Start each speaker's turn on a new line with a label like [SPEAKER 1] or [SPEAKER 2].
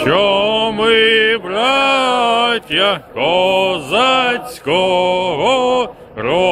[SPEAKER 1] Що ми, браття козацького роду.